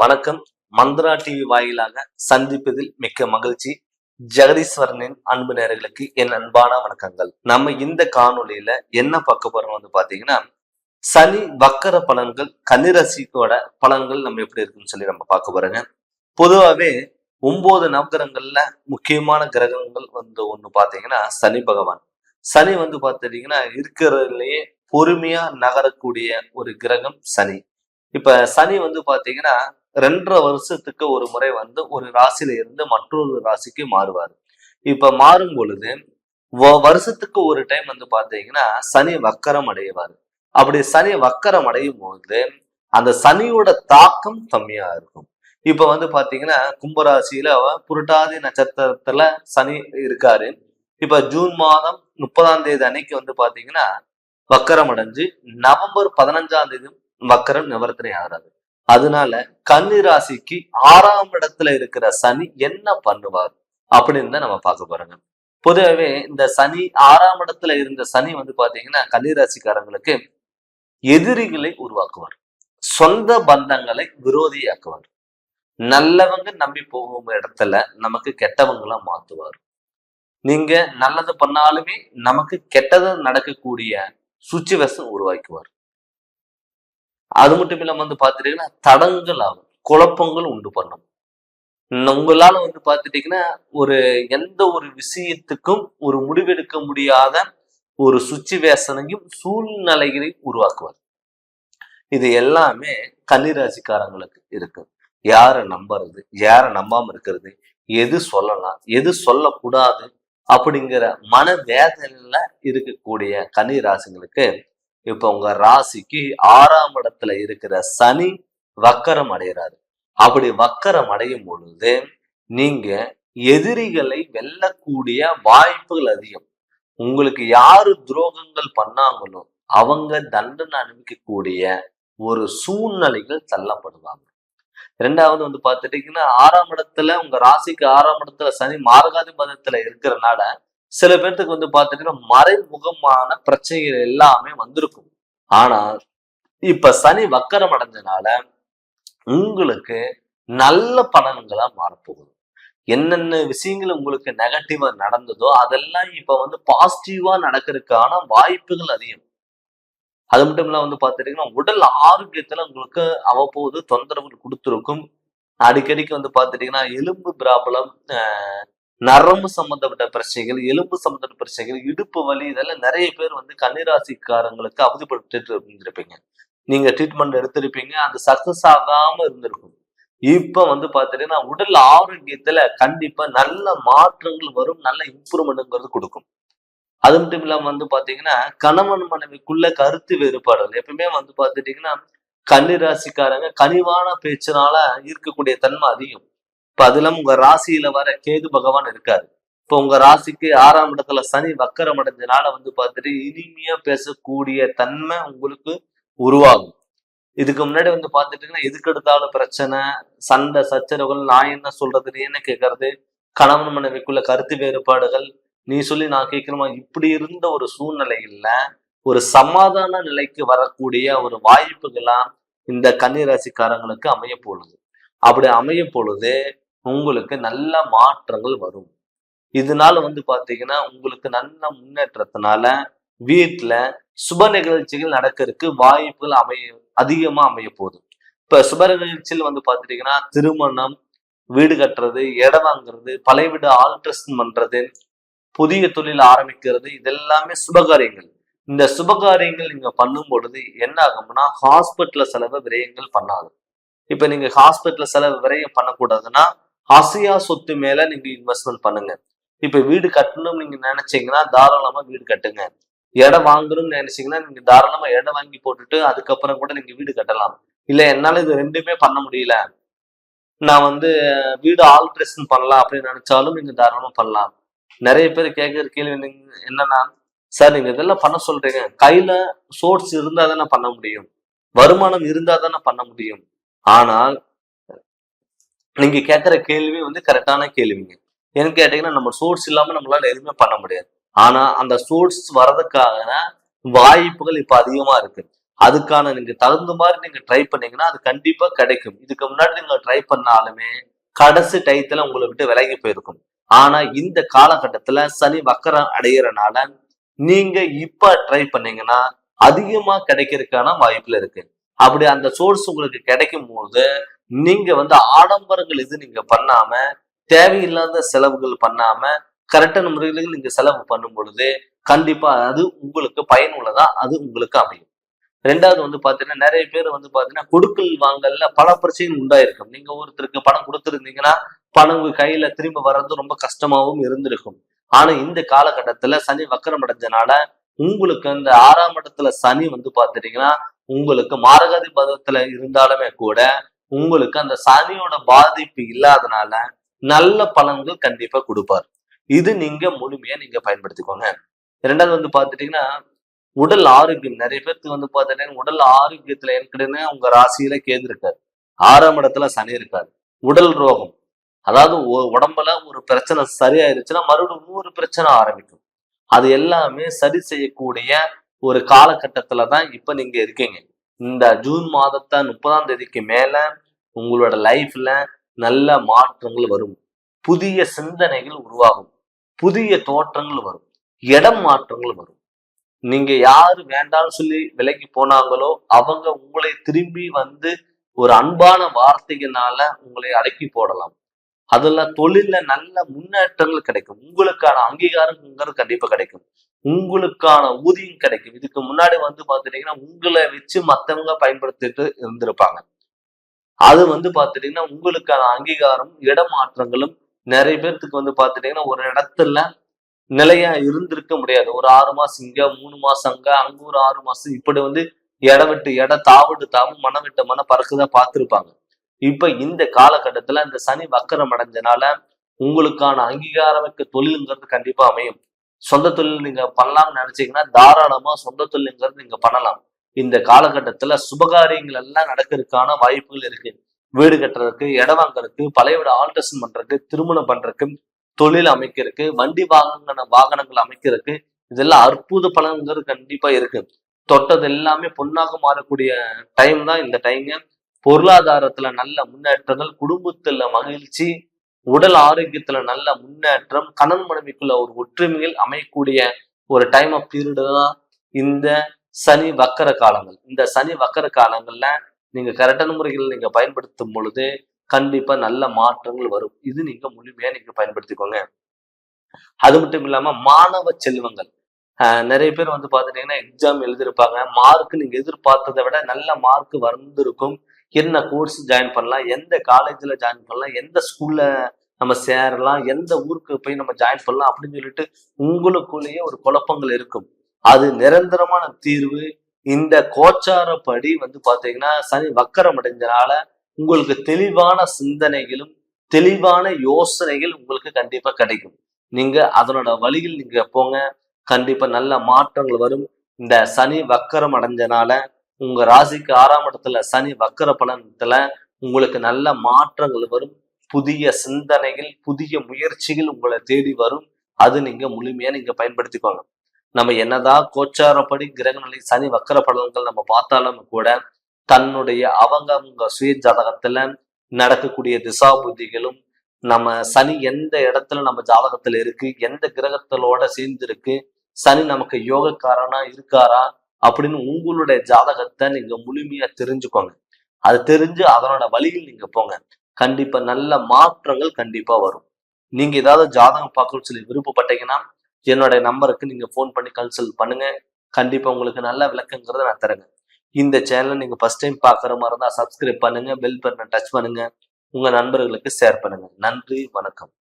வணக்கம். மந்த்ரா டிவி வாயிலாக சந்திப்பதில் மிக்க மகிழ்ச்சி. ஜெகதீஸ்வரனின் அன்பு நேர்களுக்கு என் அன்பான வணக்கங்கள். நம்ம இந்த காணொலியில என்ன பார்க்க போறோம் வந்து பாத்தீங்கன்னா சனி வக்கர பலன்கள் கன்னிரசிக்கோட பலன்கள் நம்ம எப்படி இருக்குன்னு சொல்லி நம்ம பார்க்க போறோங்க. பொதுவாகவே ஒன்பது நவகிரகங்கள்ல முக்கியமான கிரகங்கள் வந்து ஒண்ணு பாத்தீங்கன்னா சனி பகவான். சனி வந்து பார்த்துட்டீங்கன்னா இருக்கிறதுலயே பொறுமையா நகரக்கூடிய ஒரு கிரகம் சனி. இப்ப சனி வந்து பாத்தீங்கன்னா ரெண்டரை வருஷத்துக்கு ஒரு முறை வந்து ஒரு ராசியில இருந்து மற்றொரு ராசிக்கு மாறுவார். இப்ப மாறும் பொழுது வ- வருஷத்துக்கு ஒரு டைம் வந்து பாத்தீங்கன்னா சனி வக்கரம் அடைவார். அப்படி சனி வக்கரம் அடையும் போது அந்த சனியோட தாக்கம் கம்மியா இருக்கும். இப்ப வந்து பாத்தீங்கன்னா கும்பராசியில புரட்டாதி நட்சத்திரத்துல சனி இருக்காரு. இப்ப ஜூன் மாதம் முப்பதாம் தேதி அன்னைக்கு வந்து பாத்தீங்கன்னா வக்கரம் அடைஞ்சு நவம்பர் பதினஞ்சாம் தேதி வக்கரம் நிவர்த்தனை ஆகிறாரு அதனால கன்னி ராசிக்கு ஆறாம் இடத்துல இருக்கிற சனி என்ன பண்ணுவார் அப்படின்னு தான் நம்ம பார்க்க போறோங்க. பொதுவாகவே இந்த சனி ஆறாம் இடத்துல இருந்த சனி வந்து பாத்தீங்கன்னா கன்னி ராசிக்காரங்களுக்கு எதிரிகளை உருவாக்குவார். சொந்த பந்தங்களை விரோதியாக்குவார். நல்லவங்க நம்பி போகும் இடத்துல நமக்கு கெட்டவங்களா மாத்துவார். நீங்க நல்லது பண்ணாலுமே நமக்கு கெட்டது நடக்கக்கூடிய சுச்சுவேஷன் உருவாக்குவார் அது மட்டும் இல்லாம வந்து பார்த்துட்டீங்கன்னா தடங்கள் ஆகும். குழப்பங்கள் உண்டு பண்ணும். உங்களால வந்து பார்த்துட்டீங்கன்னா ஒரு எந்த ஒரு விஷயத்துக்கும் ஒரு முடிவெடுக்க முடியாத ஒரு சுச்சுவேஷனையும் சூழ்நிலைகளையும் உருவாக்குவார் இது எல்லாமே கன்னிராசிக்காரங்களுக்கு இருக்கு. யாரை நம்புறது யாரை நம்பாம இருக்கிறது எது சொல்லலாம் எது சொல்லக்கூடாது அப்படிங்கிற மன வேதனையில இருக்கக்கூடிய கன்னிராசிங்களுக்கு இப்ப உங்க ராசிக்கு ஆறாம் இடத்துல இருக்கிற சனி வக்கரம் அடைகிறாரு அப்படி வக்கரம் அடையும் பொழுது நீங்க எதிரிகளை வெல்லக்கூடிய வாய்ப்புகள் அதிகம். உங்களுக்கு யாரு துரோகங்கள் பண்ணாங்களோ அவங்க தண்டனை அனுபவிக்கக்கூடிய ஒரு சூழ்நிலைகள் தள்ளப்படுவாங்க. ரெண்டாவது வந்து பார்த்துட்டீங்கன்னா ஆறாம் இடத்துல உங்க ராசிக்கு ஆறாம் இடத்துல சனி மாரகாதிபதத்துல இருக்கிறனால சில பேர்த்துக்கு வந்து பார்த்துட்டீங்கன்னா மறைமுகமான பிரச்சனைகள் எல்லாமே வந்திருக்கும். ஆனால் இப்ப சனி வக்கரம் அடைஞ்சனால உங்களுக்கு நல்ல பலன்களா மாறப்போகுது. என்னென்ன விஷயங்கள் உங்களுக்கு நெகட்டிவா நடந்ததோ அதெல்லாம் இப்ப வந்து பாசிட்டிவா நடக்கிறதுக்கான வாய்ப்புகள் அதிகம். அது மட்டும் இல்லாம வந்து பார்த்துட்டீங்கன்னா உடல் ஆரோக்கியத்துல உங்களுக்கு அவ்வப்போது தொந்தரவுகள் கொடுத்துருக்கும். அடிக்கடிக்கு வந்து பாத்துட்டீங்கன்னா எலும்பு ப்ராப்ளம் நரம்பு சம்பந்தப்பட்ட பிரச்சனைகள் எலும்பு சம்பந்தப்பட்ட பிரச்சனைகள் இடுப்பு வலி இதெல்லாம் நிறைய பேர் வந்து கன்னிராசிக்காரங்களுக்கு அவதிப்பட்டு இருந்திருப்பீங்க. நீங்க ட்ரீட்மெண்ட் எடுத்திருப்பீங்க அது சக்சஸ் ஆகாம இருந்திருக்கும். இப்ப வந்து பார்த்துட்டீங்கன்னா உடல் ஆரோக்கியத்துல கண்டிப்பா நல்ல மாற்றங்கள் வரும் நல்ல இம்ப்ரூவ்மெண்ட்ங்கிறது கொடுக்கும். அது மட்டும் இல்லாம வந்து பாத்தீங்கன்னா கணவன் மனைவிக்குள்ள கருத்து வேறுபாடுகள். எப்பவுமே வந்து பாத்துட்டீங்கன்னா கன்னிராசிக்காரங்க கனிவான பேச்சினால இருக்கக்கூடிய தன்மை அதிகம். இப்ப அது உங்க ராசியில வர கேது பகவான் இருக்காரு. இப்போ உங்க ராசிக்கு ஆறாம் இடத்துல சனி வக்கரம் அடைஞ்சனால வந்து பார்த்துட்டு இனிமையா பேசக்கூடிய தன்மை உங்களுக்கு உருவாகும். இதுக்கு முன்னாடி வந்து பார்த்துட்டீங்கன்னா எதுக்கு எடுத்தாலும் பிரச்சனை சண்டை சச்சரவுகள் நான் என்ன சொல்றது நீ என்ன கேட்கறது கணவன் மனைவிக்குள்ள கருத்து வேறுபாடுகள். நீ சொல்லி நான் கேட்கணுமா இப்படி இருந்த ஒரு சூழ்நிலையில ஒரு சமாதான நிலைக்கு வரக்கூடிய ஒரு வாய்ப்புகளா இந்த கன்னிராசிக்காரங்களுக்கு அமைய போகுது. அப்படி அமைய பொழுது உங்களுக்கு நல்ல மாற்றங்கள் வரும். இதனால வந்து பாத்தீங்கன்னா உங்களுக்கு நல்ல முன்னேற்றத்தினால வீட்டுல சுப நிகழ்ச்சிகள் நடக்கிறதுக்கு வாய்ப்புகள் அமைய அதிகமா அமைய போகுது. இப்ப சுப நிகழ்ச்சியில் வந்து பாத்துட்டீங்கன்னா திருமணம் வீடு கட்டுறது இடம் வாங்குறது பழைய வீடு ஆல்ட்ரேஷன் பண்றது புதிய தொழில் ஆரம்பிக்கிறது இதெல்லாமே சுபகாரியங்கள் இந்த சுபகாரியங்கள் நீங்க பண்ணும் பொழுது என்ன ஆகும்னா ஹாஸ்பிட்டல்ல செலவு விரயங்கள் பண்ணாது. இப்ப நீங்க ஹாஸ்பிட்டல்ல செலவு விரயம் பண்ணக்கூடாதுன்னா அசையா சொத்து மேல நீங்க இன்வெஸ்ட்மெண்ட் பண்ணுங்க. இப்ப வீடு கட்டணும்னு நீங்க நினைச்சீங்கன்னா தாராளமா வீடு கட்டுங்க. இடம் வாங்கணும்னு நினைச்சீங்கன்னா நீங்க தாராளமா இடம் வாங்கி போட்டுட்டு அதுக்கப்புறம் கூட நீங்க வீடு கட்டலாம். இல்ல என்னால இது ரெண்டுமே பண்ண முடியல. நான் வந்து வீடு ஆல்ட்ரேஷன் பண்ணலாம் அப்படின்னு நினைச்சாலும் நீங்க தாராளமா பண்ணலாம். நிறைய பேர் கேட்கிற கேள்வி நீங்க- என்னன்னா சார் நீங்க இதெல்லாம் பண்ண சொல்றீங்க. கையில சோர்ஸ் இருந்தா தானே பண்ண முடியும். வருமானம் இருந்தா தானே பண்ண முடியும். ஆனால் நீங்க கேட்கிற கேள்வி வந்து கரெக்டான கேள்விங்க. ஏன்னு கேட்டீங்கன்னா நம்ம சோர்ஸ் இல்லாம நம்மளால எதுவுமே பண்ண முடியாது. ஆனா அந்த சோர்ஸ் வர்றதுக்கான வாய்ப்புகள் இப்ப அதிகமா இருக்கு. அதுக்கான நீங்க தகுந்த மாதிரி நீங்க ட்ரை பண்ணீங்கன்னா அது கண்டிப்பா கிடைக்கும். இதுக்கு முன்னாடி நீங்க ட்ரை பண்ணாலுமே கடைசி டயத்துல உங்களை விட்டு விலகி போயிருக்கும். ஆனா இந்த காலகட்டத்துல சனி வக்கரம் அடையிறனால நீங்க இப்ப ட்ரை பண்ணீங்கன்னா அதிகமா கிடைக்கிறதுக்கான வாய்ப்புல இருக்கு. அப்படி அந்த சோர்ஸ் உங்களுக்கு கிடைக்கும் போது நீங்க வந்து ஆடம்பரங்கள் இது நீங்க பண்ணாம தேவையில்லாத செலவுகள் பண்ணாம கரெக்டான முறையில் நீங்க செலவு பண்ணும் பொழுது கண்டிப்பா அது உங்களுக்கு பயனுள்ளதா அது உங்களுக்கு அமையும். ரெண்டாவது வந்து பாத்தீங்கன்னா நிறைய பேர் வந்து பாத்தீங்கன்னா கொடுக்கல் வாங்கல்ல பல பிரச்சனைகள் உண்டாயிருக்கும். நீங்க ஒருத்தருக்கு பணம் கொடுத்துருந்தீங்கன்னா பணம் உங்க கையில திரும்ப வர்றது ரொம்ப கஷ்டமாவும் இருந்திருக்கும். ஆனா இந்த காலகட்டத்துல சனி வக்கரம் அடைஞ்சனால உங்களுக்கு அந்த ஆறாம் இடத்துல சனி வந்து பாத்துட்டீங்கன்னா உங்களுக்கு மாரகாதி பதத்துல இருந்தாலுமே கூட உங்களுக்கு அந்த சனியோட பாதிப்பு இல்லாதனால நல்ல பலன்கள் கண்டிப்பா கொடுப்பார். இது நீங்க முழுமையா நீங்க பயன்படுத்திக்கோங்க. இரண்டாவது வந்து பாத்துட்டீங்கன்னா உடல் ஆரோக்கியம். நிறைய பேருக்கு வந்து பாத்துட்டீங்கன்னா உடல் ஆரோக்கியத்துல ஏற்கனவே உங்க ராசியில கேது இருக்காரு. ஆறாம் இடத்துல சனி இருக்காரு. உடல் ரோகம். அதாவது ஒ- உடம்புல ஒரு பிரச்சனை சரியாயிருச்சுன்னா மறுபடியும் இன்னொரு பிரச்சனை ஆரம்பிக்கும். அது எல்லாமே சரி செய்யக்கூடிய ஒரு காலகட்டத்துல தான் இப்ப நீங்க இருக்கீங்க. இந்த ஜூன் மாதத்தை முப்பதாம் தேதிக்கு மேல உங்களோட லைஃப்ல நல்ல மாற்றங்கள் வரும். புதிய சிந்தனைகள் உருவாகும். புதிய தோற்றங்கள் வரும். இடம் மாற்றங்கள் வரும். நீங்க யாரு வேண்டாம்னு சொல்லி விலைக்கு போனாங்களோ அவங்க உங்களை திரும்பி வந்து ஒரு அன்பான வார்த்தைகளால உங்களை அடக்கி போடலாம். அதுல தொழில்ல நல்ல முன்னேற்றங்கள் கிடைக்கும். உங்களுக்கான அங்கீகாரம்ங்கிறது கண்டிப்பா கிடைக்கும். உங்களுக்கான ஊதியம் கிடைக்கும். இதுக்கு முன்னாடி வந்து பாத்துட்டீங்கன்னா உங்களை வச்சு மத்தவங்க பயன்படுத்திட்டு இருந்திருப்பாங்க. அது வந்து பாத்துட்டீங்கன்னா உங்களுக்கான அங்கீகாரம் இடமாற்றங்களும் நிறைய பேர்த்துக்கு வந்து பாத்துட்டீங்கன்னா ஒரு இடத்துல நிலையா இருந்திருக்க முடியாது. ஒரு ஆறு மாசம் இங்க மூணு மாசம் அங்க அங்க ஒரு ஆறு மாசம் இப்படி வந்து இட விட்டு இட தாவிட்டு தாவு மனம் விட்டு மன பறக்குதான் பார்த்திருப்பாங்க இப்ப இந்த காலகட்டத்துல இந்த சனி வக்கரம் அடைஞ்சனால உங்களுக்கான அங்கீகாரமிக்க தொழிலுங்கிறது கண்டிப்பா அமையும். சொந்த தொழில் நீங்க பண்ணலாம்னு நினைச்சீங்கன்னா தாராளமா சொந்த தொழிலுங்கிறது நீங்க பண்ணலாம். இந்த காலகட்டத்துல சுபகாரியங்கள் எல்லாம் நடக்கிறதுக்கான வாய்ப்புகள் இருக்கு. வீடு கட்டுறதுக்கு இடம் வாங்குறதுக்கு பழைய விட ஆல்ட்ரேஷன் பண்றதுக்கு திருமணம் பண்றதுக்கு தொழில் அமைக்கிறதுக்கு வண்டி வாகன வாகனங்கள் அமைக்கிறதுக்கு இதெல்லாம் அற்புத பலன்கள் கண்டிப்பா இருக்கு. தொட்டது எல்லாமே பொன்னாக மாறக்கூடிய டைம் தான் இந்த டைம் பொருளாதாரத்துல நல்ல முன்னேற்றங்கள் குடும்பத்துல மகிழ்ச்சி உடல் ஆரோக்கியத்துல நல்ல முன்னேற்றம் கணன் மனைவிக்குள்ள ஒரு ஒற்றுமையில் அமையக்கூடிய ஒரு டைம் ஆஃப் பீரியடு தான் இந்த சனி வக்கர காலங்கள். இந்த சனி வக்கர காலங்கள்ல நீங்க கரெக்டான முறையில் நீங்க பயன்படுத்தும் பொழுது கண்டிப்பா நல்ல மாற்றங்கள் வரும். இது நீங்க முழுமையா நீங்க பயன்படுத்திக்கோங்க. அது மட்டும் இல்லாம மாணவ செல்வங்கள். ஆஹ் நிறைய பேர் வந்து பாத்துட்டீங்கன்னா எக்ஸாம் எழுதியிருப்பாங்க. மார்க் நீங்க எதிர்பார்த்ததை விட நல்ல மார்க் வந்திருக்கும். என்ன கோர்ஸ் ஜாயின் பண்ணலாம் எந்த காலேஜ்ல ஜாயின் பண்ணலாம் எந்த ஸ்கூல்ல நம்ம சேரலாம் எந்த ஊருக்கு போய் நம்ம ஜாயின் பண்ணலாம் அப்படின்னு சொல்லிட்டு உங்களுக்குள்ளேயே ஒரு குழப்பங்கள் இருக்கும். அது நிரந்தரமான தீர்வு. இந்த கோச்சாரப்படி வந்து பாத்தீங்கன்னா சனி வக்கரம் அடைஞ்சனால உங்களுக்கு தெளிவான சிந்தனைகளும் தெளிவான யோசனைகள் உங்களுக்கு கண்டிப்பா கிடைக்கும். நீங்க அதனோட வழியில் நீங்க போங்க. கண்டிப்பா நல்ல மாற்றங்கள் வரும். இந்த சனி வக்கரம் அடைஞ்சனால உங்க ராசிக்கு ஆறாம் இடத்துல சனி வக்கர பலனத்துல உங்களுக்கு நல்ல மாற்றங்கள் வரும். புதிய சிந்தனைகள் புதிய முயற்சிகள் உங்களை தேடி வரும். அது நீங்க முழுமையா நீங்க பயன்படுத்திக்கோங்க. நம்ம என்னதான் கோச்சாரப்படி கிரகநிலை சனி வக்கர பலன்கள் நம்ம பார்த்தாலும் கூட தன்னுடைய அவங்க அவங்க சுய ஜாதகத்துல நடக்கக்கூடிய திசா புத்திகளும் நம்ம சனி எந்த இடத்துல நம்ம ஜாதகத்துல இருக்கு எந்த கிரகங்களோட சேர்ந்து இருக்கு சனி நமக்கு யோகக்காரனா இருக்காரா அப்படின்னு உங்களுடைய ஜாதகத்தை நீங்க முழுமையா தெரிஞ்சுக்கோங்க. அது தெரிஞ்சு அதனோட வழியில் நீங்க போங்க. கண்டிப்பா நல்ல மாற்றங்கள் கண்டிப்பா வரும். நீங்க ஏதாவது ஜாதகம் பார்க்கணும்னு சொல்லி விருப்பப்பட்டீங்கன்னா என்னுடைய நம்பருக்கு நீங்க ஃபோன் பண்ணி கன்சல்ட் பண்ணுங்க. கண்டிப்பா உங்களுக்கு நல்ல விளக்கங்கிறத நான் தரேங்க. இந்த சேனலை நீங்க ஃபர்ஸ்ட் டைம் பாக்குற மாதிரி இருந்தா சப்ஸ்கிரைப் பண்ணுங்க பெல் பட்டனை டச் பண்ணுங்க. உங்க நண்பர்களுக்கு ஷேர் பண்ணுங்க. நன்றி வணக்கம்.